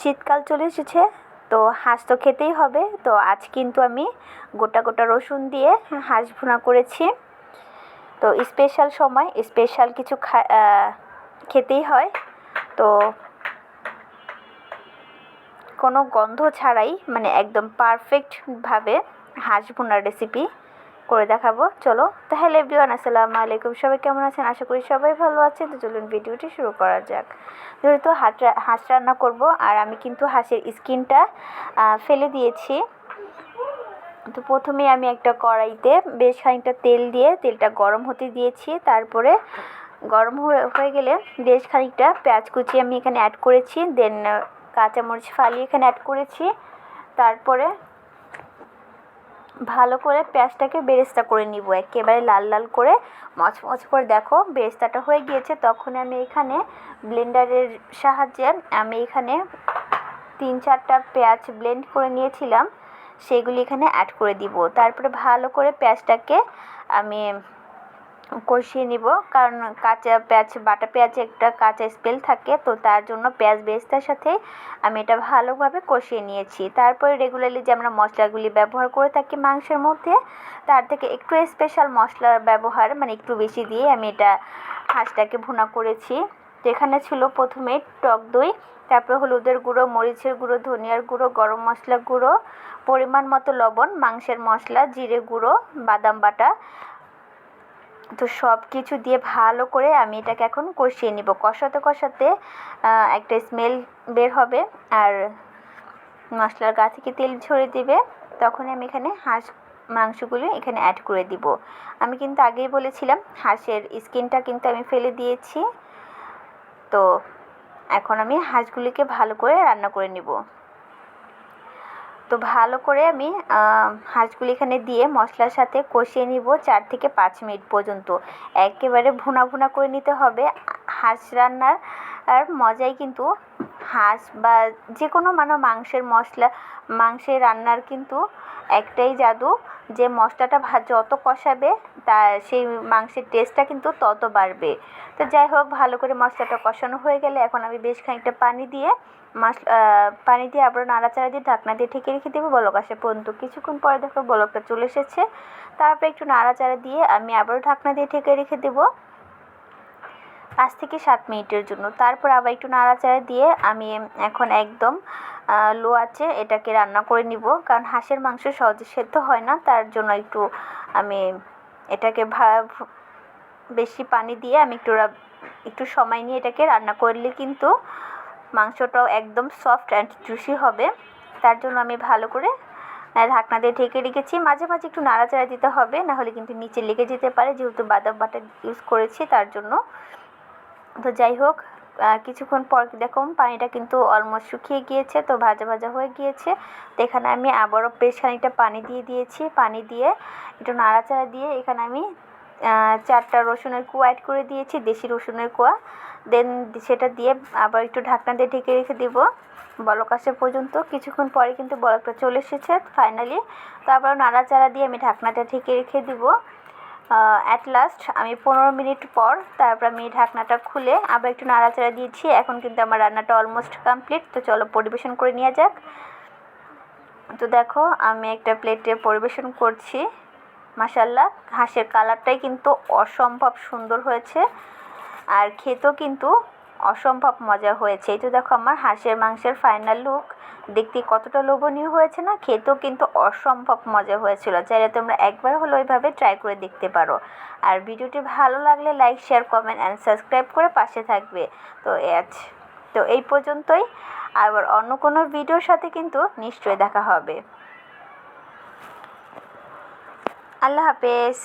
শীতকাল চলে এসেছে, তো হাঁস তো খেতেই হবে। তো আজ কিন্তু আমি গোটা গোটা রসুন দিয়ে হাঁস ভুনা করেছি। তো স্পেশাল সময় স্পেশাল কিছু খেতেই হয়। তো কোনো গন্ধ ছাড়াই মানে একদম পারফেক্টভাবে হাঁস ভুনার রেসিপি করে দেখাবো। চলো, তাহলে এভরিওয়ান আসসালামু আলাইকুম। সবাই কেমন আছেন? আশা করি সবাই ভালো আছেন। তো চলুন ভিডিওটি শুরু করা যাক। যেহেতু হাঁস হাঁস রান্না করব, আর আমি কিন্তু হাঁসের স্কিনটা ফেলে দিয়েছি। তো প্রথমে আমি একটা কড়াইতে বেশ খানিকটা তেল দিয়ে, তেলটা গরম হতে দিয়েছি। তারপরে গরম হয়ে হয়ে গেলে বেশ খানিকটা পেঁয়াজ কুচি আমি এখানে অ্যাড করেছি। দেন কাঁচামরিচ ফালি এখানে অ্যাড করেছি। তারপরে ভালো করে পেঁয়াজটাকে বেরেস্তা করে নিব, একেবারে লাল লাল করে। মচমচ করে দেখো, বেরেস্তাটা হয়ে গিয়েছে। তখন আমি এখানে ব্লেন্ডারের সাহায্যে আমি এখানে তিন চারটা পেঁয়াজ ব্লেন্ড করে নিয়েছিলাম। সেগুলি এখানে অ্যাড করে দিব। তারপরে ভালো করে পেঁয়াজটাকে আমি কষিয়ে নিব। কারণ কাঁচা পেঁয়াজ, বাটা পেঁয়াজে একটা কাঁচা স্মেল থাকে, তো তার জন্য পেঁয়াজ বেরেস্তার সাথে আমি এটা ভালোভাবে কষিয়ে নিয়েছি। তারপরে রেগুলারলি যে আমরা মশলাগুলি ব্যবহার করে থাকি মাংসের মধ্যে, তার থেকে একটু স্পেশাল মশলার ব্যবহার মানে একটু বেশি দিয়ে আমি এটা হাঁসটাকে ভুনা করেছি। তো এখানে ছিল প্রথমে টক দই, তারপরে হলুদের গুঁড়ো, মরিচের গুঁড়ো, ধনিয়ার গুঁড়ো, গরম মশলা গুঁড়ো, পরিমাণ মতো লবণ, মাংসের মশলা, জিরে গুঁড়ো, বাদাম বাটা তো সব কিছু দিয়ে ভালো করে আমি এটাকে এখন কষিয়ে নিব। কষাতে কষাতে একটা স্মেল বের হবে আর মশলার গা থেকে তেল ঝরে দিবে। তখন আমি এখানে হাঁস মাংসগুলি এখানে অ্যাড করে দিব। আমি কিন্তু আগেই বলেছিলাম, হাঁসের স্কিনটা কিন্তু আমি ফেলে দিয়েছি। তো এখন আমি হাঁসগুলিকে ভালো করে রান্না করে নিব। তো ভালো করে আমি হাঁসগুলি এখানে দিয়ে মশলার সাথে কষিয়ে নিব চার থেকে পাঁচ মিনিট পর্যন্ত। একেবারে ভুনা ভুনা করে নিতে হবে। হাঁস রান্নার, আর মজাই কিন্তু হাঁস বা যে কোনো মানে মাংসের মশলা, মাংসের রান্নার কিন্তু একটাই জাদু। যে মশলাটা ভা, যত কষাবে, তা, সেই মাংসের টেস্টটা কিন্তু তত বাড়বে। তো যাই হোক, ভালো করে মশলাটা কষানো হয়ে গেলে এখন আমি বেশ খানিকটা পানি দিয়ে মাস পানি দিয়ে আবার নাড়াচাড়া দিয়ে ঢাকনা দিয়ে ঢেকে রেখে দেবো বলক আসে পর্যন্ত। কিছুক্ষণ পরে দেখো বলকটা চলে এসেছে। তারপরে একটু নাড়াচাড়া দিয়ে আমি আবারও ঢাকনা দিয়ে ঢেকে রেখে দেবো। পাঁচ থেকে সাত মিনিটের জন্য। তারপর আবার একটু নাড়াচাড়া দিয়ে আমি এখন একদম লো আছে এটাকে রান্না করে নিব। কারণ হাঁসের মাংস সহজে সেদ্ধ হয় না, তার জন্য একটু আমি এটাকে ভা- বেশি পানি দিয়ে আমি একটু একটু সময় নিয়ে এটাকে রান্না করলে কিন্তু মাংসটাও একদম সফট অ্যান্ড জুসি হবে। তার জন্য আমি ভালো করে ঢাকনা দিয়ে ঢেকে রেখেছি। মাঝে মাঝে একটু নাড়াচাড়া দিতে হবে না হলে কিন্তু নিচে লেগে যেতে পারে। যেহেতু বাদাম বাটা ইউজ করেছি, তার জন্য তো যাই হোক কিছুক্ষণ পর দেখুন পানিটা কিন্তু অলমোস্ট শুকিয়ে গিয়েছে, তো ভাজা ভাজা হয়ে গিয়েছে। তো এখানে আমি আবারও বেশ খানিকটা পানি দিয়ে দিয়েছি, পানি দিয়ে একটু নাড়াচাড়া দিয়ে এখানে আমি চারটা রসুনের কুয়া অ্যাড করে দিয়েছি, দেশি রসুনের কুয়া। দেন সেটা দিয়ে আবার একটু ঢাকনা দিয়ে ঢেকে রেখে দিব, বলক আসা পর্যন্ত। কিছুক্ষণ পরে কিন্তু বলকটা চলে এসেছে ফাইনালি তো আবার নাড়াচাড়া দিয়ে আমি ঢাকনাটা ঢেকে রেখে দিব। অ্যাট লাস্ট আমি পনেরো মিনিট পর তারপর আমি ঢাকনাটা খুলে আবার একটু নাড়াচাড়া দিয়েছি। এখন কিন্তু আমার রান্নাটা অলমোস্ট কমপ্লিট তো চলো পরিবেশন করে নেওয়া যাক। তো দেখো, আমি একটা প্লেটে পরিবেশন করছি। মাসাল্লাহ হাঁসের কালারটাই কিন্তু অসম্ভব সুন্দর হয়েছে। আর খেতেও কিন্তু অসম্ভব মজা হয়েছে। এই তো দেখো আমার হাঁসের মাংসের ফাইনাল লুক দেখতে কতটা লোভনীয় হয়েছে না? খেতেও কিন্তু অসম্ভব মজা হয়েছিল। চাইলে তোমরা একবার হলো ওইভাবে ট্রাই করে দেখতে পারো। আর ভিডিওটি ভালো লাগলে like share comment and subscribe করে পাশে থাকবে। তো তো এই পর্যন্তই। আবার অন্য কোনো ভিডিওর সাথে কিন্তু নিশ্চয়ই দেখা হবে। আল্লাহ হাফেজ।